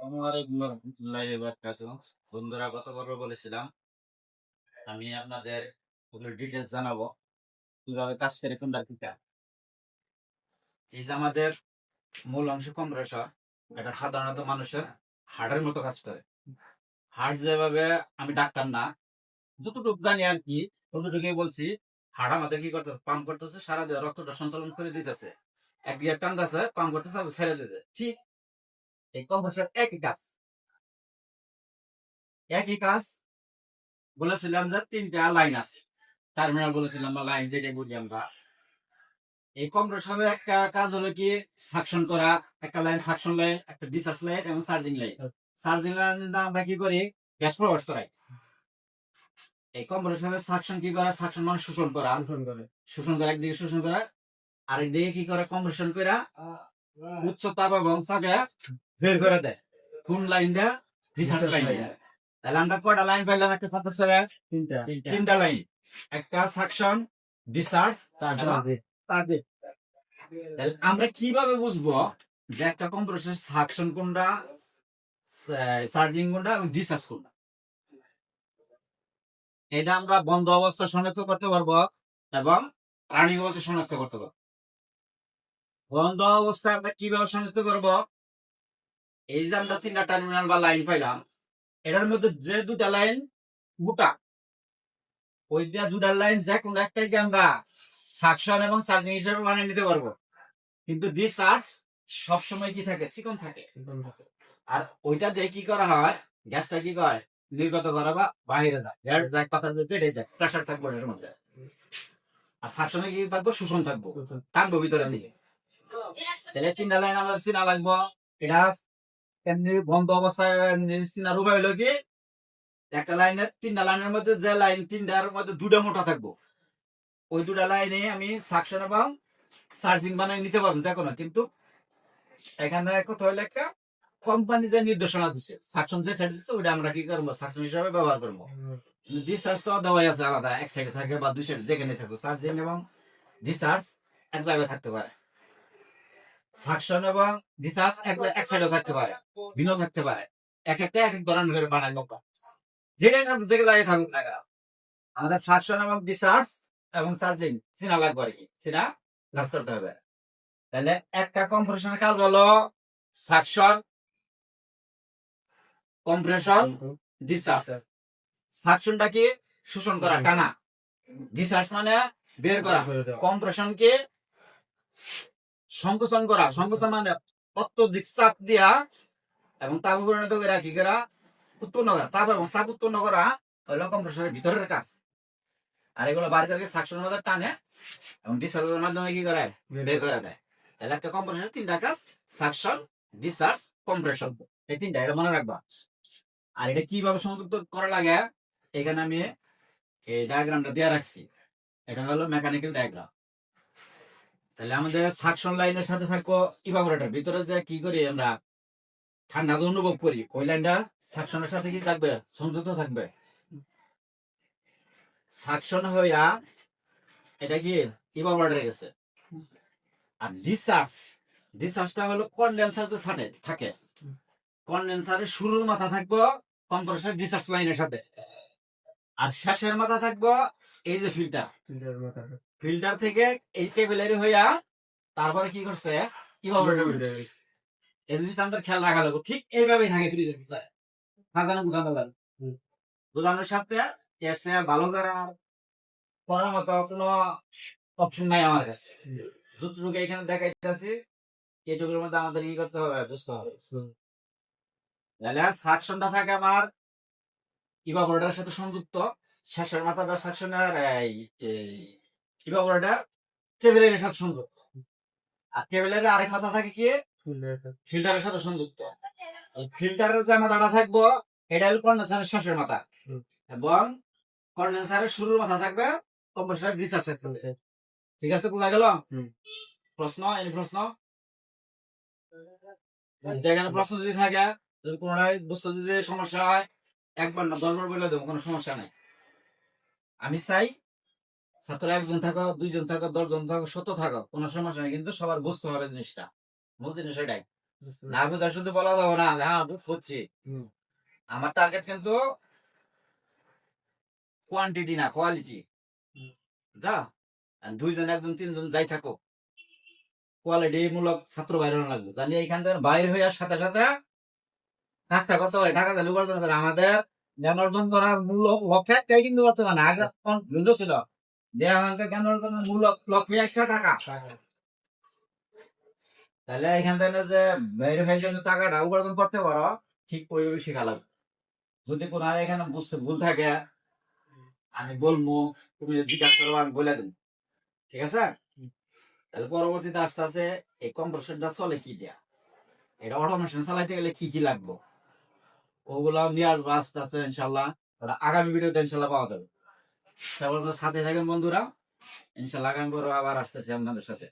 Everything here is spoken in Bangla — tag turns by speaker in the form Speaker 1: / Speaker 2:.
Speaker 1: ওয়া বন্ধুরা বলেছিলাম, আমি আপনাদের ডিটেলস জানাব, কীভাবে কাজ করে কোনটা এই যে আমাদের মূল অংশ কম্প্রেসর এটা সাধারণত মানুষের মতো কাজ করে। হার্ট যেভাবে, আমি ডাক্তার না, যতটুকু জানি আর কি, ততটুকুই বলছি, হাড় আমাদের কি করতেছে পাম্প করতেছে, সারা দেহ রক্তটা সঞ্চালন করে দিতেছে। একদিকে টানতেছে পাম্প করতেছে ছেড়ে দিতেছে। ঠিক এই কম্প্রেসর একই কাজ। একই কাজ বলেছিলাম যে তিনটা লাইন আছে। টার্মিনাল বলেছিলাম বা লাইন যেটা বলি আমরা। এই কম্প্রেসরের একটা কাজ হলো কি সাকশন করা একটা লাইন সাকশন লাইন একটা ডিসচার্জ লাইন এবং চার্জিং লাইন চার্জিং লাইন আমরা কি করি গ্যাস প্রবেশ করাই। এই কম্প্রেসরের সাকশন কি করা সাকশন মানে শোষণ করা।
Speaker 2: শোষণ করে।
Speaker 1: শোষণ করা একদিকে শোষণ করা আরেকদিকে কি করে কম্প্রেশন করে উচ্চ তাপ এবং চাপে বের করে দেয়। কোন লাইন দেয়? রিসার্চ লাইন দেয়। তাহলে আমরা কয়টা লাইন পাইলাম? একটা
Speaker 2: তিনটা।
Speaker 1: তিনটা। লাইন একটা সাকশন ডিসচার্জ তাহলে আমরা কীভাবে বুঝব যে একটা কম্প্রেসর সাকশন কোনটা চার্জিং কোনটা এবং ডিসচার্জ কোনটা? এটা আমরা বন্ধ অবস্থা শনাক্ত করতে পারব এবং রানিং অবস্থা শনাক্ত করতে পারব। বন্ধ অবস্থায় আমরা কীভাবে সংযুক্ত করব? এই যে আমরা তিনটা টার্মিনাল বা লাইন পাইলাম এটার মধ্যে যে দুটা লাইন গোটা ওই দুটা লাইন যে কোনো একটাই যে আমরা সাকশন এবং চার্জিং হিসেবে বানিয়ে নিতে পারব। কিন্তু ডিসচার্জ সবসময় কি থাকে? চিকন থাকে। আর ওইটা দিয়ে কি করা হয়? গ্যাসটা কি করে নির্গত করা বা বাইরে যায়। পাতার মধ্যে পেটে যায়। প্রেশার থাকবে এর মধ্যে। আর সাকশনে কি থাকব? শোষণ থাকব। টানবো ভিতরে দিকে। তাহলে তিনটা লাইন আমরা চিনা লাগবো। এটা এমনি বন্ধ অবস্থায় চিনার উপায় হলো কি? একটা লাইনের, তিনটা লাইনের মধ্যে যে লাইন, তিনটার মধ্যে দুটা মোটা থাকব। ওই দুটা লাইনে আমি সাকশন এবং চার্জিং বানাই নিতে পারব, যে কোনো। কিন্তু এখানে কত হলো একটা কোম্পানি যে নির্দেশনা দিচ্ছে সাকশন যে সাইড দিচ্ছে ওইটা আমরা কি করব? সাকশন হিসাবে ব্যবহার করব। ডিসচার্জ তো দেওয়াই আছে আলাদা, এক সাইডে থাকে বা দুই সাইডে যেখানে থাকবে চার্জিং এবং ডিসচার্জ এক জায়গায় থাকতে পারে। সাকশন এবং ডিসচার্জ এক এক সাইডে থাকতে পারে ভিন্ন থাকতে পারে। এক একটা এক এক ধরনের করে বানায় নৌকা যেটাই থাকুক যে জায়গায় থাকুক না কেন, আমাদের সাকশন এবং ডিসচার্জ এবং চার্জিং চিনা লাগবে আর কি। চিনা কাজ করতে হবে। তাহলে একটা কম্প্রেশনের কাজ হলো সাকশন কম্প্রেশন ডিসচার্জ সাকশনটা কি? শোষণ করা টানা। ডিসচার্জ মানে বের করা। কম্প্রেশন কি সংকোচন করা সংকোচন মানে অত্যধিক চাপ দিয়া এবং তাপ পরিণত করা কি করা উৎপন্ন করা তাপ এবং চাপ উৎপন্ন করা হলো কম্প্রেসরের ভিতরের কাজ। আর এগুলো বার করে সাকশনের মধ্যে টানে এবং ডিসচার্জের মাধ্যমে কি করে বের করে দেয়। তাহলে একটা কম্প্রেসরের তিনটা কাজ সাকশন ডিসচার্জ কম্প্রেশন এই তিনটা এটা মনে রাখবা। আর এটা কীভাবে সংযুক্ত করা লাগে? এখানে আমি এই ডায়াগ্রামটা দেওয়া রাখছি। এটা হলো মেকানিক্যাল ডায়াগ্রাম তাহলে আমাদের সাকশন লাইনের সাথে থাকব ইভাপোরেটর ভিতরে যে কি করি আমরা? ঠান্ডা অনুভব করি, ওই লাইনটা সাকশনের সাথে কি থাকবে? সংযুক্ত থাকবে। সাকশন হইয়া এটা কি? ইভাপোরেটরে গেছে। আর ডিসচার্জ ডিসচার্জটা হলো কনডেন্সার যে সাথে থাকে। কন্ডেন্সারের শুরুর মাথা থাকব কম্প্রেসর ডিসচার্জ লাইনের সাথে। আর শেষের মাথা থাকব এই যে ফিল্টার ফিল্টার থেকে এই কেবেলের হইয়া তারপরে কি করছে? evaporator এই জিনিসটা আমাদের খেয়াল রাখা লাগবে। ঠিক এইভাবেই থাকে ফ্রিজের ভিতরে। সাবধানে বোঝানো গেল বোঝানোর সাথে এর চেয়ে ভালো করার মতো কোনো অপশন নাই আমার কাছে। যতটুকু এখানে দেখাইতেছি এটুকুর মধ্যে আমাদের কি করতে হবে বুঝতে হবে। তাহলে সাকশনটা থাকে আমার ইভাপোরেটারের সাথে সংযুক্ত। শেষের মাথাটা সাকশনের এই কেবেলের সাথে সংযুক্ত। আর কেবেলের আরেক মাথা থাকে কি? ফিল্টারের সাথে। সংযুক্ত। ফিল্টারের যে মাথাটা থাকব এটা হলো কন্ডেন্সারের শেষের মাথা। এবং কন্ডেন্সারের শুরুর মাথা থাকবে কম্প্রেসারের রিসার্চের ঠিক আছে বোঝা গেল। প্রশ্ন এই প্রশ্ন? যেখানে প্রশ্ন যদি থাকে যদি কোনোটাই বুঝতে যদি সমস্যা হয় একবার না দশবার বলে দেবো কোনো সমস্যা নাই। আমি চাই ছাত্র একজন থাকো দুইজন থাকো দশজন থাকো শত থাকো কোনো সমস্যা নেই কিন্তু সবার বুঝতে হবে জিনিসটা। মূল জিনিস এটাই। না বুঝা শুধু বলা যাবে না হ্যাঁ বুঝছি। আমার টার্গেট কিন্তু কোয়ান্টিটি না কোয়ালিটি যা দুইজন একজন তিনজন যাই থাকো কোয়ালিটি মূলক ছাত্র বাইরে লাগবে। জানি এখান থেকে বাইরে হয়ে সাথে সাথে কাজটা করতে পারে। ঢাকা চালু করতে পারে। আমাদের জ্ঞান অর্জন করার মূল লক্ষ্যে কিন্তু করতে পারে আগে ছিল। যে আমাদের জ্ঞান অর্জনের মূল লক্ষ্য একটা টাকা। তাহলে এখান থেকে যে বাইরে টাকাটা উপার্জন করতে পারো ঠিক ওইভাবে শেখা লাগবে। যদি কোনো এখানে বুঝতে ভুল থাকে আমি বলব তুমি জিজ্ঞাসা করব আমি বলে দেবো। ঠিক আছে? তাহলে পরবর্তীতে আস্তে আস্তে এই কম্প্রেসারটা চলে কি দেয়া? এটা অটোমেশন চালাইতে গেলে কি কি লাগবে? ওগুলো নিয়ে আসব আস্তে আস্তে ইনশাল্লাহ। আগামী ভিডিওতে ইনশাল্লাহ পাওয়া যাবে। সাথে থাকেন বন্ধুরা। ইনশাল্লাহ আগামী আবার আসতেছি আপনাদের সাথে।